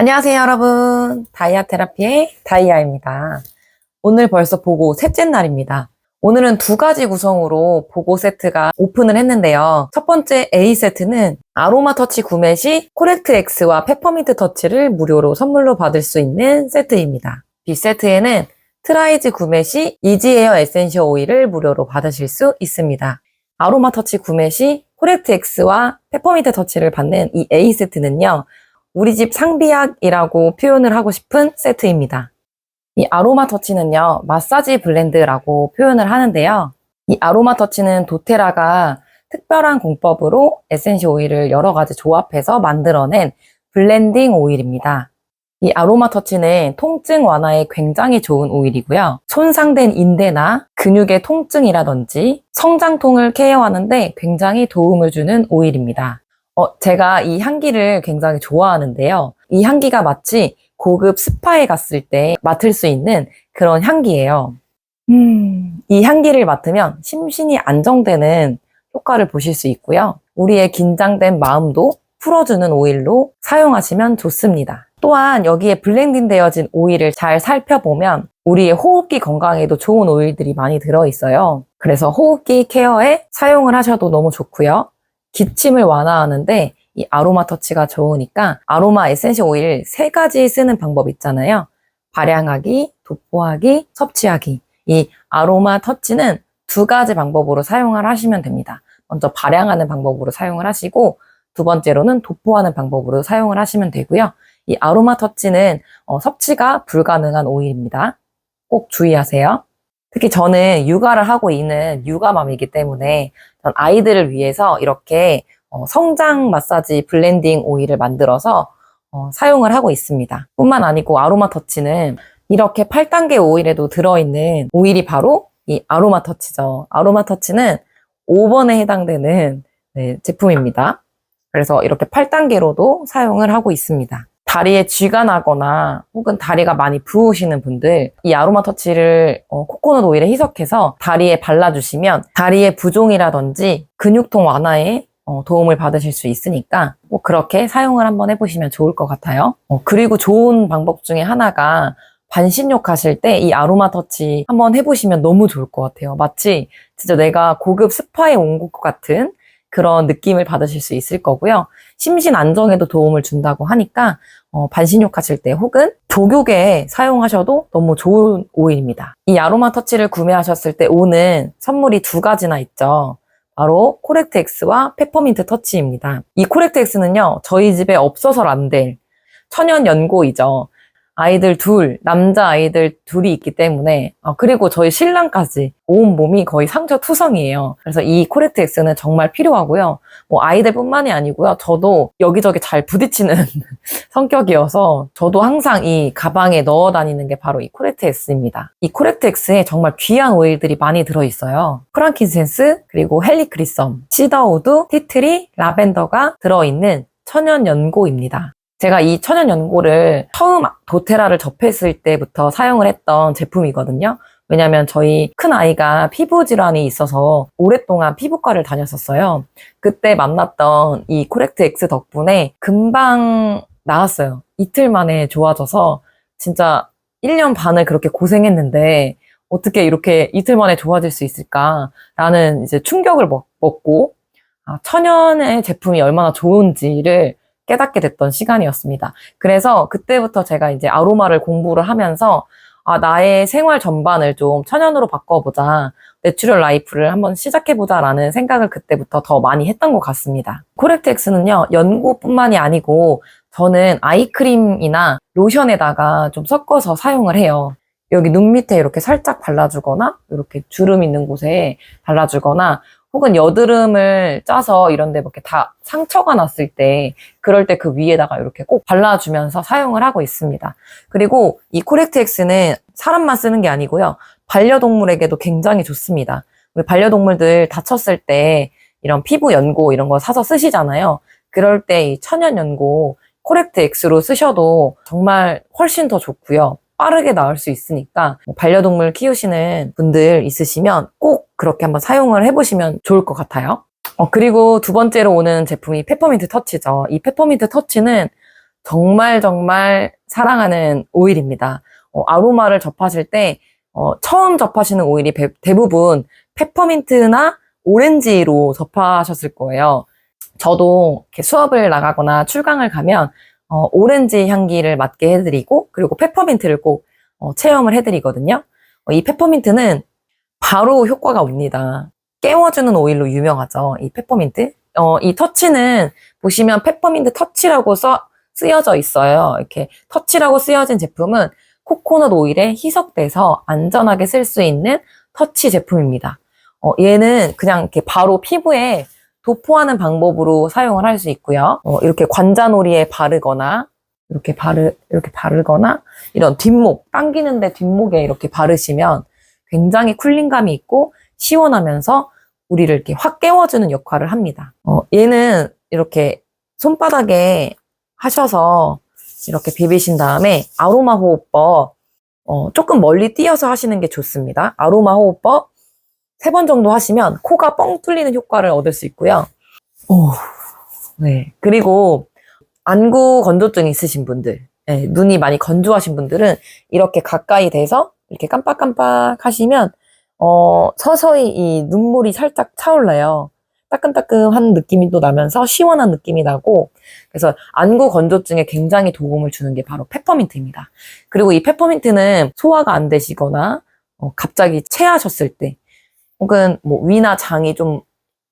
안녕하세요, 여러분. 다이아 테라피의 다이아입니다. 오늘 벌써 보고 셋째 날입니다. 오늘은 두 가지 구성으로 보고 세트가 오픈을 했는데요. 첫 번째 A 세트는 아로마 터치 구매 시 코렉트 X와 페퍼민트 터치를 무료로 선물로 받을 수 있는 세트입니다. B 세트에는 트라이즈 구매 시 이지에어 에센셜 오일을 무료로 받으실 수 있습니다. 아로마 터치 구매 시 코렉트 X와 페퍼민트 터치를 받는 이 A 세트는요. 우리 집 상비약이라고 표현을 하고 싶은 세트입니다. 이 아로마 터치는요, 마사지 블렌드라고 표현을 하는데요. 이 아로마 터치는 도테라가 특별한 공법으로 에센셜 오일을 여러 가지 조합해서 만들어낸 블렌딩 오일입니다. 이 아로마 터치는 통증 완화에 굉장히 좋은 오일이고요. 손상된 인대나 근육의 통증이라든지 성장통을 케어하는데 굉장히 도움을 주는 오일입니다. 어, 제가 이 향기를 굉장히 좋아하는데요. 이 향기가 마치 고급 스파에 갔을 때 맡을 수 있는 그런 향기예요. 음, 이 향기를 맡으면 심신이 안정되는 효과를 보실 수 있고요. 우리의 긴장된 마음도 풀어주는 오일로 사용하시면 좋습니다. 또한 여기에 블렌딩 되어진 오일을 잘 살펴보면 우리의 호흡기 건강에도 좋은 오일들이 많이 들어있어요. 그래서 호흡기 케어에 사용을 하셔도 너무 좋고요. 기침을 완화하는데 이 아로마 터치가 좋으니까 아로마 에센셜 오일 세 가지 쓰는 방법 있잖아요. 발향하기, 도포하기, 섭취하기. 이 아로마 터치는 두 가지 방법으로 사용을 하시면 됩니다. 먼저 발향하는 방법으로 사용을 하시고 두 번째로는 도포하는 방법으로 사용을 하시면 되고요. 이 아로마 터치는 어, 섭취가 불가능한 오일입니다. 꼭 주의하세요. 특히 저는 육아를 하고 있는 육아맘이기 때문에 전 아이들을 위해서 이렇게 어, 성장 마사지 블렌딩 오일을 만들어서 어, 사용을 하고 있습니다. 뿐만 아니고 아로마 터치는 이렇게 8단계 오일에도 들어있는 오일이 바로 이 아로마 터치죠. 아로마 터치는 5번에 해당되는 네, 제품입니다. 그래서 이렇게 8단계로도 사용을 하고 있습니다. 다리에 쥐가 나거나 혹은 다리가 많이 부으시는 분들 이 아로마 터치를 어, 코코넛 오일에 희석해서 다리에 발라주시면 다리의 부종이라든지 근육통 완화에 어, 도움을 받으실 수 있으니까 꼭 그렇게 사용을 한번 해보시면 좋을 것 같아요. 어, 그리고 좋은 방법 중에 하나가 반신욕 하실 때 이 아로마 터치 한번 해보시면 너무 좋을 것 같아요. 마치 진짜 내가 고급 스파에 온 것 같은 그런 느낌을 받으실 수 있을 거고요. 심신 안정에도 도움을 준다고 하니까 어, 반신욕 하실 때 혹은 조교계에 사용하셔도 너무 좋은 오일입니다. 이 아로마 터치를 구매하셨을 때 오는 선물이 두 가지나 있죠. 바로 코렉트 X와 페퍼민트 터치입니다. 이 코렉트 X는요, 저희 집에 없어서 안될 천연 연고이죠. 아이들 둘, 남자 아이들 둘이 있기 때문에, 아, 그리고 저희 신랑까지 온 몸이 거의 상처 투성이에요. 그래서 이 코렉트 X는 정말 필요하고요. 뭐 아이들 뿐만이 아니고요. 저도 여기저기 잘 부딪히는 성격이어서 저도 항상 이 가방에 넣어 다니는 게 바로 이 코렉트 X입니다. 이 코렉트 X에 정말 귀한 오일들이 많이 들어 있어요. 프랑킨센스, 그리고 헬리크리썸, 시더우드, 티트리, 라벤더가 들어 있는 천연 연고입니다. 제가 이 천연 연고를 처음 도테라를 접했을 때부터 사용을 했던 제품이거든요. 왜냐면 저희 큰 아이가 피부 질환이 있어서 오랫동안 피부과를 다녔었어요. 그때 만났던 이 코렉트 X 덕분에 금방 나았어요. 이틀 만에 좋아져서 진짜 1년 반을 그렇게 고생했는데 어떻게 이렇게 이틀 만에 좋아질 수 있을까라는 이제 충격을 먹, 먹고 아, 천연의 제품이 얼마나 좋은지를 깨닫게 됐던 시간이었습니다. 그래서 그때부터 제가 이제 아로마를 공부를 하면서 아, 나의 생활 전반을 좀 천연으로 바꿔보자. 내추럴 라이프를 한번 시작해보자라는 생각을 그때부터 더 많이 했던 것 같습니다. 코렉트엑스는요, 연고뿐만이 아니고 저는 아이크림이나 로션에다가 좀 섞어서 사용을 해요. 여기 눈 밑에 이렇게 살짝 발라주거나 이렇게 주름 있는 곳에 발라주거나 혹은 여드름을 짜서 이런 데 이렇게 다 상처가 났을 때 그럴 때 그 위에다가 이렇게 꼭 발라주면서 사용을 하고 있습니다. 그리고 이 코렉트엑스는 사람만 쓰는 게 아니고요. 반려동물에게도 굉장히 좋습니다. 우리 반려동물들 다쳤을 때 이런 피부 연고 이런 거 사서 쓰시잖아요. 그럴 때 이 천연 연고 코렉트 X로 쓰셔도 정말 훨씬 더 좋고요. 빠르게 나을 수 있으니까 뭐 반려동물 키우시는 분들 있으시면 꼭 그렇게 한번 사용을 해보시면 좋을 것 같아요. 어, 그리고 두 번째로 오는 제품이 페퍼민트 터치죠. 이 페퍼민트 터치는 정말 정말 사랑하는 오일입니다. 어, 아로마를 접하실 때 어, 처음 접하시는 오일이 배- 대부분 페퍼민트나 오렌지로 접하셨을 거예요. 저도 이렇게 수업을 나가거나 출강을 가면 어, 오렌지 향기를 맡게 해드리고 그리고 페퍼민트를 꼭 어, 체험을 해드리거든요. 어, 이 페퍼민트는 바로 효과가 옵니다. 깨워주는 오일로 유명하죠. 이 페퍼민트. 어, 이 터치는 보시면 페퍼민트 터치라고 써, 쓰여져 있어요. 이렇게 터치라고 쓰여진 제품은 코코넛 오일에 희석돼서 안전하게 쓸 수 있는 터치 제품입니다. 어, 얘는 그냥 이렇게 바로 피부에 도포하는 방법으로 사용을 할 수 있고요. 어, 이렇게 관자놀이에 바르거나 이렇게 바르 이렇게 바르거나 이런 뒷목 당기는데 뒷목에 이렇게 바르시면 굉장히 쿨링감이 있고 시원하면서 우리를 이렇게 확 깨워주는 역할을 합니다. 어, 얘는 이렇게 손바닥에 하셔서 이렇게 비비신 다음에 아로마 호흡법 어, 조금 멀리 띄어서 하시는 게 좋습니다. 아로마 호흡법 세 번 정도 하시면 코가 뻥 뚫리는 효과를 얻을 수 있고요. 오, 네. 그리고 안구 건조증 있으신 분들, 네, 눈이 많이 건조하신 분들은 이렇게 가까이 대서 이렇게 깜빡깜빡 하시면 어, 서서히 이 눈물이 살짝 차올라요. 따끔따끔한 느낌이 또 나면서 시원한 느낌이 나고 그래서 안구 건조증에 굉장히 도움을 주는 게 바로 페퍼민트입니다. 그리고 이 페퍼민트는 소화가 안 되시거나 어, 갑자기 체하셨을 때 혹은 뭐 위나 장이 좀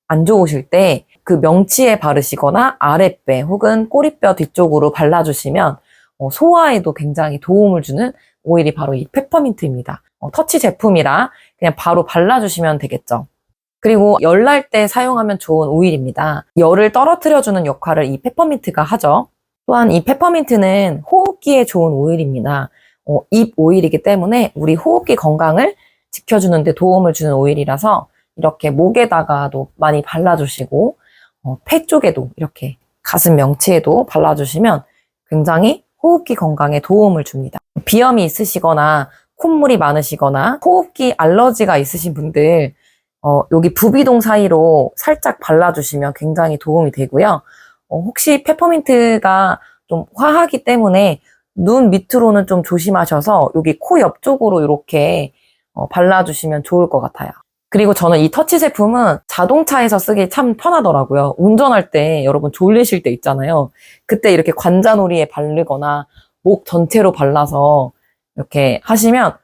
안 좋으실 때 그 명치에 바르시거나 아랫배 혹은 꼬리뼈 뒤쪽으로 발라주시면 어, 소화에도 굉장히 도움을 주는 오일이 바로 이 페퍼민트입니다. 어, 터치 제품이라 그냥 바로 발라주시면 되겠죠. 그리고 열날 때 사용하면 좋은 오일입니다. 열을 떨어뜨려주는 역할을 이 페퍼민트가 하죠. 또한 이 페퍼민트는 호흡기에 좋은 오일입니다. 어, 잎 오일이기 때문에 우리 호흡기 건강을 지켜주는데 도움을 주는 오일이라서 이렇게 목에다가도 많이 발라주시고 어, 폐 쪽에도 이렇게 가슴 명치에도 발라주시면 굉장히 호흡기 건강에 도움을 줍니다. 비염이 있으시거나 콧물이 많으시거나 호흡기 알러지가 있으신 분들 어, 여기 부비동 사이로 살짝 발라주시면 굉장히 도움이 되고요. 어, 혹시 페퍼민트가 좀 화하기 때문에 눈 밑으로는 좀 조심하셔서 여기 코 옆쪽으로 이렇게 어, 발라주시면 좋을 것 같아요. 그리고 저는 이 터치 제품은 자동차에서 쓰기 참 편하더라고요. 운전할 때 여러분 졸리실 때 있잖아요. 그때 이렇게 관자놀이에 바르거나 목 전체로 발라서 이렇게 하시면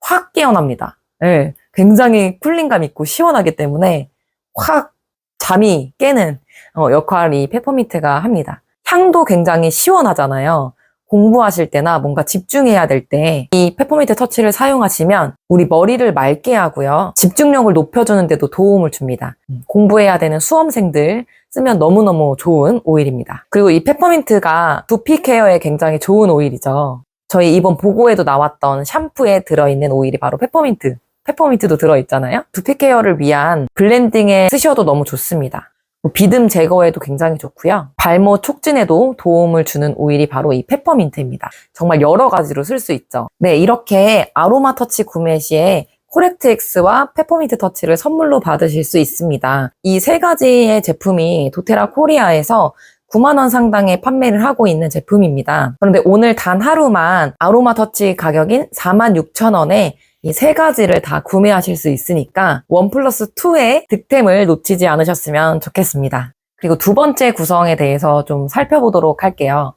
확 깨어납니다. 예, 굉장히 쿨링감 있고 시원하기 때문에 확 잠이 깨는 어, 역할을 이 페퍼민트가 합니다. 향도 굉장히 시원하잖아요. 공부하실 때나 뭔가 집중해야 될 때 이 페퍼민트 터치를 사용하시면 우리 머리를 맑게 하고요. 집중력을 높여주는 데도 도움을 줍니다. 음, 공부해야 되는 수험생들 쓰면 너무너무 좋은 오일입니다. 그리고 이 페퍼민트가 두피 케어에 굉장히 좋은 오일이죠. 저희 이번 보고에도 나왔던 샴푸에 들어있는 오일이 바로 페퍼민트. 페퍼민트도 들어있잖아요. 두피 케어를 위한 블렌딩에 쓰셔도 너무 좋습니다. 뭐 비듬 제거에도 굉장히 좋고요. 발모 촉진에도 도움을 주는 오일이 바로 이 페퍼민트입니다. 정말 여러 가지로 쓸 수 있죠. 네, 이렇게 아로마 터치 구매 시에 코렉트엑스와 페퍼민트 터치를 선물로 받으실 수 있습니다. 이 세 가지의 제품이 도테라 코리아에서 9만원 상당의 판매를 하고 있는 제품입니다. 그런데 오늘 단 하루만 아로마 터치 가격인 46,000원에 이 세 가지를 다 구매하실 수 있으니까 원 플러스 2의 득템을 놓치지 않으셨으면 좋겠습니다. 그리고 두 번째 구성에 대해서 좀 살펴보도록 할게요.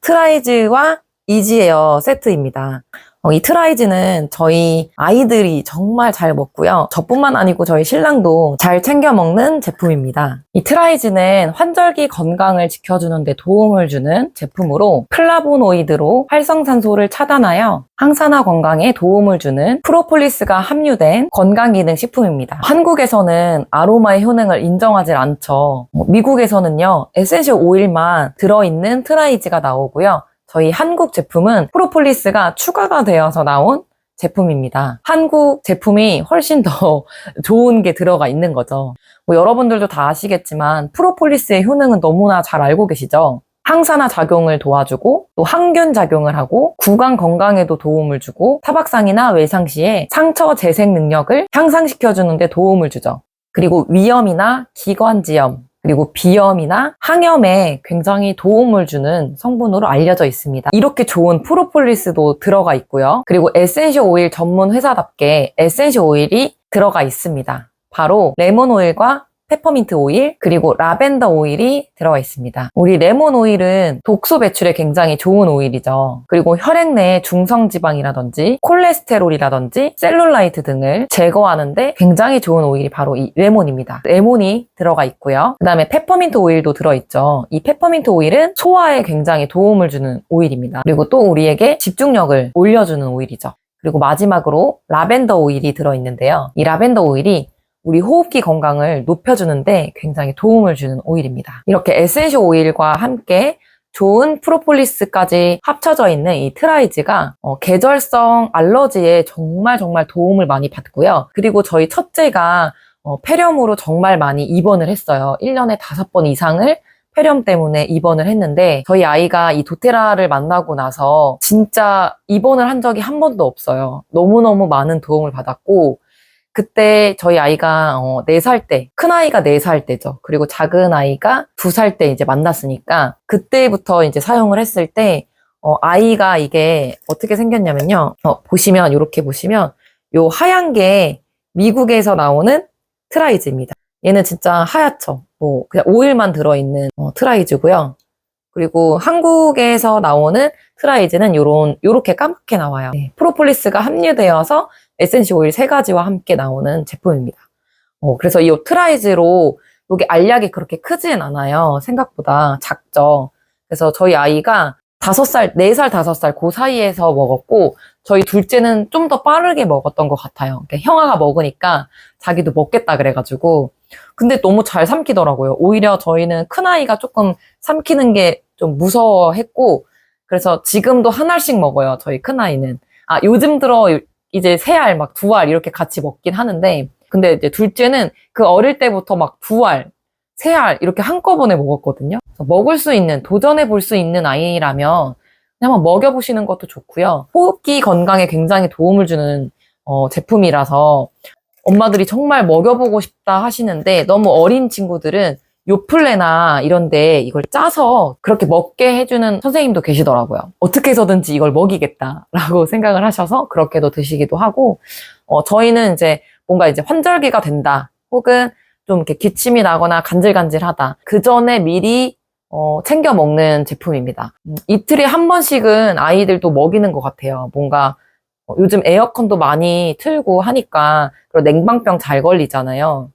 트라이즈와 이지에어 세트입니다. 어, 이 트라이즈는 저희 아이들이 정말 잘 먹고요. 저뿐만 아니고 저희 신랑도 잘 챙겨 먹는 제품입니다. 이 트라이즈는 환절기 건강을 지켜주는 데 도움을 주는 제품으로 플라보노이드로 활성산소를 차단하여 항산화 건강에 도움을 주는 프로폴리스가 함유된 건강기능 식품입니다. 한국에서는 아로마의 효능을 인정하지 않죠. 뭐 미국에서는요, 에센셜 오일만 들어있는 트라이즈가 나오고요. 저희 한국 제품은 프로폴리스가 추가가 되어서 나온 제품입니다. 한국 제품이 훨씬 더 좋은 게 들어가 있는 거죠. 뭐 여러분들도 다 아시겠지만 프로폴리스의 효능은 너무나 잘 알고 계시죠? 항산화 작용을 도와주고 또 항균 작용을 하고 구강 건강에도 도움을 주고 타박상이나 외상 시에 상처 재생 능력을 향상시켜주는 데 도움을 주죠. 그리고 위염이나 기관지염 그리고 비염이나 항염에 굉장히 도움을 주는 성분으로 알려져 있습니다. 이렇게 좋은 프로폴리스도 들어가 있고요. 그리고 에센셜 오일 전문 회사답게 에센셜 오일이 들어가 있습니다. 바로 레몬 오일과 페퍼민트 오일, 그리고 라벤더 오일이 들어가 있습니다. 우리 레몬 오일은 독소 배출에 굉장히 좋은 오일이죠. 그리고 혈액 내 중성지방이라든지 콜레스테롤이라든지 셀룰라이트 등을 제거하는데 굉장히 좋은 오일이 바로 이 레몬입니다. 레몬이 들어가 있고요. 그 다음에 페퍼민트 오일도 들어있죠. 이 페퍼민트 오일은 소화에 굉장히 도움을 주는 오일입니다. 그리고 또 우리에게 집중력을 올려주는 오일이죠. 그리고 마지막으로 라벤더 오일이 들어있는데요. 이 라벤더 오일이 우리 호흡기 건강을 높여주는데 굉장히 도움을 주는 오일입니다. 이렇게 에센셜 오일과 함께 좋은 프로폴리스까지 합쳐져 있는 이 트라이즈가 어, 계절성 알러지에 정말 정말 도움을 많이 받고요. 그리고 저희 첫째가 어, 폐렴으로 정말 많이 입원을 했어요. 1년에 5번 이상을 폐렴 때문에 입원을 했는데 저희 아이가 이 도테라를 만나고 나서 진짜 입원을 한 적이 한 번도 없어요. 너무너무 많은 도움을 받았고 그때 저희 아이가 어, 4살 때, 큰 아이가 4살 때죠. 그리고 작은 아이가 2살 때 이제 만났으니까 그때부터 이제 사용을 했을 때 어, 아이가 이게 어떻게 생겼냐면요. 어, 보시면 이렇게 보시면 요 하얀 게 미국에서 나오는 트라이즈입니다. 얘는 진짜 하얗죠. 뭐 그냥 오일만 들어있는 어, 트라이즈고요. 그리고 한국에서 나오는 트라이즈는 요런 요렇게 까맣게 나와요. 네, 프로폴리스가 함유되어서 에센시 오일 세 가지와 함께 나오는 제품입니다. 어, 그래서 이 트라이즈로 여기 알약이 그렇게 크진 않아요. 생각보다 작죠. 그래서 저희 아이가 다섯 살, 네 살, 다섯 살 그 사이에서 먹었고 저희 둘째는 좀 더 빠르게 먹었던 것 같아요. 그러니까 형아가 먹으니까 자기도 먹겠다 그래가지고 근데 너무 잘 삼키더라고요. 오히려 저희는 큰 아이가 조금 삼키는 게 좀 무서워했고 그래서 지금도 한 알씩 먹어요. 저희 큰 아이는. 아 요즘 들어 이제 세 알, 막 두 알 이렇게 같이 먹긴 하는데, 근데 이제 둘째는 그 어릴 때부터 막 두 알, 세 알 이렇게 한꺼번에 먹었거든요. 먹을 수 있는, 도전해 볼 수 있는 아이라면 한번 먹여보시는 것도 좋고요. 호흡기 건강에 굉장히 도움을 주는 어, 제품이라서 엄마들이 정말 먹여보고 싶다 하시는데 너무 어린 친구들은 요플레나 이런데 이걸 짜서 그렇게 먹게 해주는 선생님도 계시더라고요. 어떻게 해서든지 이걸 먹이겠다라고 생각을 하셔서 그렇게도 드시기도 하고, 어, 저희는 이제 뭔가 이제 환절기가 된다. 혹은 좀 이렇게 기침이 나거나 간질간질하다. 그 전에 미리 어, 챙겨 먹는 제품입니다. 음, 이틀에 한 번씩은 아이들도 먹이는 것 같아요. 뭔가 어, 요즘 에어컨도 많이 틀고 하니까 그리고 냉방병 잘 걸리잖아요.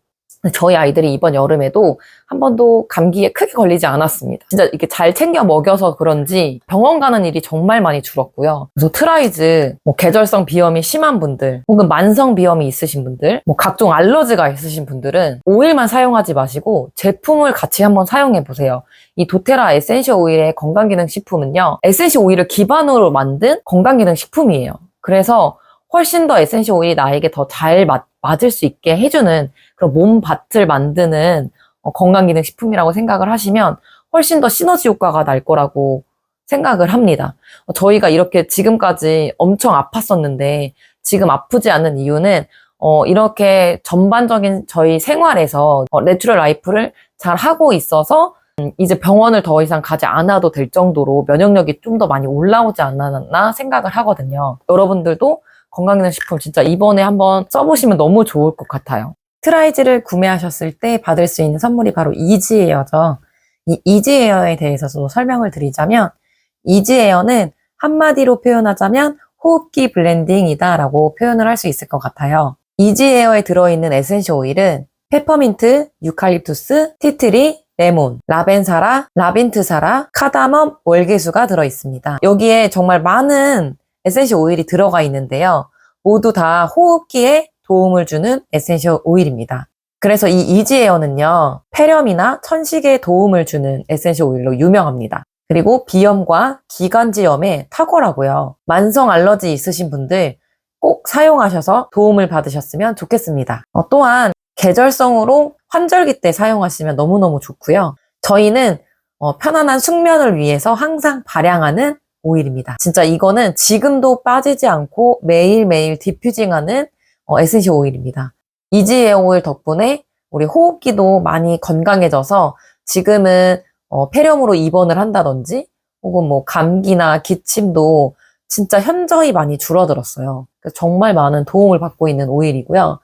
저희 아이들이 이번 여름에도 한 번도 감기에 크게 걸리지 않았습니다. 진짜 이렇게 잘 챙겨 먹여서 그런지 병원 가는 일이 정말 많이 줄었고요. 그래서 트라이즈, 뭐 계절성 비염이 심한 분들, 혹은 만성 비염이 있으신 분들, 뭐 각종 알러지가 있으신 분들은 오일만 사용하지 마시고 제품을 같이 한번 사용해 보세요. 이 도테라 에센셜 오일의 건강기능식품은요, 에센셜 오일을 기반으로 만든 건강기능식품이에요. 그래서 훨씬 더 에센셜 오일이 나에게 더 잘 맞을 수 있게 해주는 그런 몸밭을 만드는 어, 건강기능식품이라고 생각을 하시면 훨씬 더 시너지 효과가 날 거라고 생각을 합니다. 어, 저희가 이렇게 지금까지 엄청 아팠었는데 지금 아프지 않는 이유는 어, 이렇게 전반적인 저희 생활에서 어, 내추럴 라이프를 잘 하고 있어서 음, 이제 병원을 더 이상 가지 않아도 될 정도로 면역력이 좀 더 많이 올라오지 않았나 생각을 하거든요. 여러분들도 건강기능식품 진짜 이번에 한번 써보시면 너무 좋을 것 같아요. 트라이즈를 구매하셨을 때 받을 수 있는 선물이 바로 이지에어죠. 이 이지에어에 대해서도 설명을 드리자면 이지에어는 한마디로 표현하자면 호흡기 블렌딩이다 라고 표현을 할 수 있을 것 같아요. 이지에어에 들어있는 에센셜 오일은 페퍼민트, 유칼립투스, 티트리, 레몬, 라벤사라, 라빈트사라, 카다멈, 월계수가 들어있습니다. 여기에 정말 많은 에센셜 오일이 들어가 있는데요. 모두 다 호흡기에 도움을 주는 에센셜 오일입니다. 그래서 이 이지에어는요, 폐렴이나 천식에 도움을 주는 에센셜 오일로 유명합니다. 그리고 비염과 기관지염에 탁월하고요. 만성 알러지 있으신 분들 꼭 사용하셔서 도움을 받으셨으면 좋겠습니다. 어, 또한 계절성으로 환절기 때 사용하시면 너무너무 좋고요. 저희는 어, 편안한 숙면을 위해서 항상 발양하는 오일입니다. 진짜 이거는 지금도 빠지지 않고 매일매일 디퓨징하는 어, 에센셜 오일입니다. 이지에어 오일 덕분에 우리 호흡기도 많이 건강해져서 지금은 어, 폐렴으로 입원을 한다든지 혹은 뭐 감기나 기침도 진짜 현저히 많이 줄어들었어요. 정말 많은 도움을 받고 있는 오일이고요.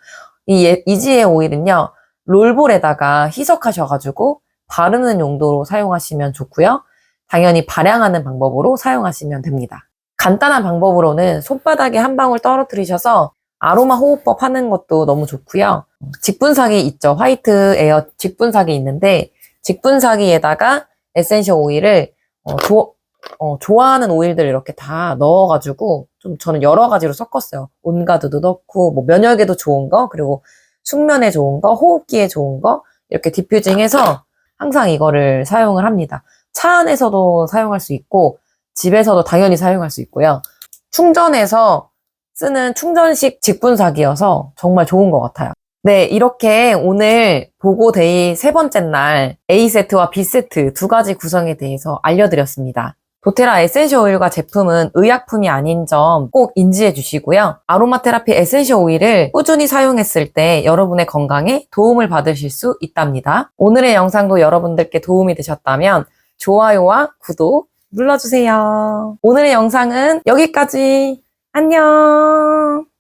이 예- 이지혜 오일은요, 롤볼에다가 희석하셔가지고 바르는 용도로 사용하시면 좋고요. 당연히 발향하는 방법으로 사용하시면 됩니다. 간단한 방법으로는 손바닥에 한 방울 떨어뜨리셔서 아로마 호흡법 하는 것도 너무 좋고요. 직분사기 있죠. 화이트 에어 직분사기 있는데 직분사기에다가 에센셜 오일을 어, 조- 어, 좋아하는 오일들 이렇게 다 넣어가지고 좀 저는 여러 가지로 섞었어요. 온가드도 넣고 뭐 면역에도 좋은 거 그리고 숙면에 좋은 거 호흡기에 좋은 거 이렇게 디퓨징해서 항상 이거를 사용을 합니다. 차 안에서도 사용할 수 있고 집에서도 당연히 사용할 수 있고요. 충전해서 쓰는 충전식 직분사기여서 정말 좋은 것 같아요. 네, 이렇게 오늘 보고데이 세 번째 날 A세트와 B세트 두 가지 구성에 대해서 알려드렸습니다. 도테라 에센셜 오일과 제품은 의약품이 아닌 점 꼭 인지해 주시고요. 아로마 테라피 에센셜 오일을 꾸준히 사용했을 때 여러분의 건강에 도움을 받으실 수 있답니다. 오늘의 영상도 여러분들께 도움이 되셨다면 좋아요와 구독 눌러주세요. 오늘의 영상은 여기까지. 안녕!